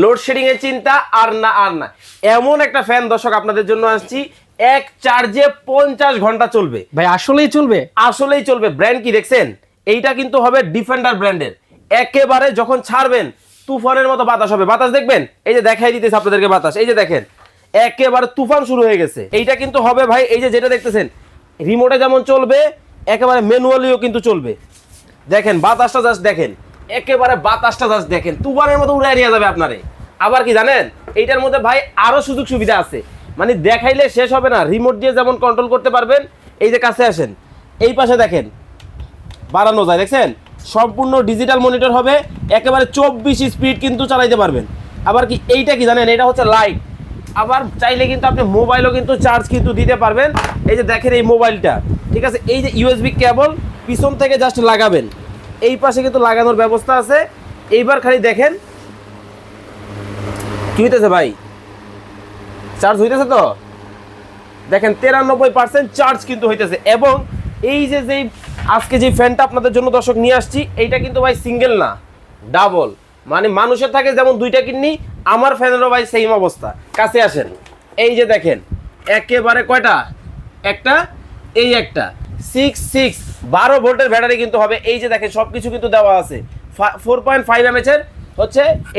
Load shedding এর চিন্তা আর না আর না। এমন একটা ফ্যান দর্শক আপনাদের জন্য আসছি এক চার্জে পঞ্চাশ ঘণ্টা চলবে। ভাই আসলেই চলবে? আসলেই চলবে। ব্র্যান্ড কি দেখছেন? এইটা কিন্তু হবে ডিফেন্ডার ব্র্যান্ডের একেবারে যখন ছাড়বেন তুফানের মতো বাতাস হবে। বাতাস দেখবেন? এই যে দেখাই দিতেছে আপনাদেরকে বাতাস। এই যে দেখেন একেবারে তুফান শুরু হয়ে গেছে। এইটা কিন্তু হবে ভাই এই যে যেটা দেখতেছেন রিমোটে যেমন চলবে একেবারে ম্যানুয়ালিও কিন্তু চলবে। দেখেন বাতাসটা জাস্ট দেখেন। একেবারে বাতাসটা জাস্ট দেখেন, তুফানের মতো উড়াই নিয়ে যাবে আপনারে। আবার কি জানেন? এইটার মধ্যে ভাই আরও সুযোগ সুবিধা আছে। মানে দেখাইলে শেষ হবে না রিমোট দিয়ে যেমন কন্ট্রোল করতে পারবেন, এই যে কাছে আসেন, এই পাশে দেখেন, বাড়ানো যায়, দেখছেন? সম্পূর্ণ ডিজিটাল মনিটর হবে, একেবারে চব্বিশ স্পিড কিন্তু চালাইতে পারবেন। আবার কি এইটা কি জানেন? এটা হচ্ছে লাইট আবার চাইলে কিন্তু আপনি মোবাইলও কিন্তু চার্জ কিন্তু দিতে পারবেন। এই যে দেখেন এই মোবাইলটা ঠিক আছে? এই যে ইউএসবি কেবল পিছন থেকে জাস্ট লাগাবেন। এই পাশে কিন্তু লাগানোর ব্যবস্থা আছে। এইবার খালি দেখেন। কি হইতেছে ভাই? চার্জ হইতেছে তো? দেখেন, তেরানব্বই পার্সেন্ট চার্জ কিন্তু হইতেছে। এবং এই যে যেই আজকে যে ফ্যানটা আপনাদের জন্য দর্শক নিয়ে আসছি, এইটা কিন্তু ভাই সিঙ্গেল না। ডাবল মানে মানুষের থাকে যেমন দুইটা কিডনি, আমার ফ্যানেরও ভাই সেম অবস্থা। কাছে আসেন। এই যে দেখেন, একেবারে কয়টা? একটা, এই একটা। সিক্স সিক্স বারো ভোল্টের ব্যাটারি কিন্তু হবে। এই যে দেখেন সব কিছু কিন্তু দেওয়া আছে। ফোর পয়েন্ট ফাইভ এমএচের হচ্ছে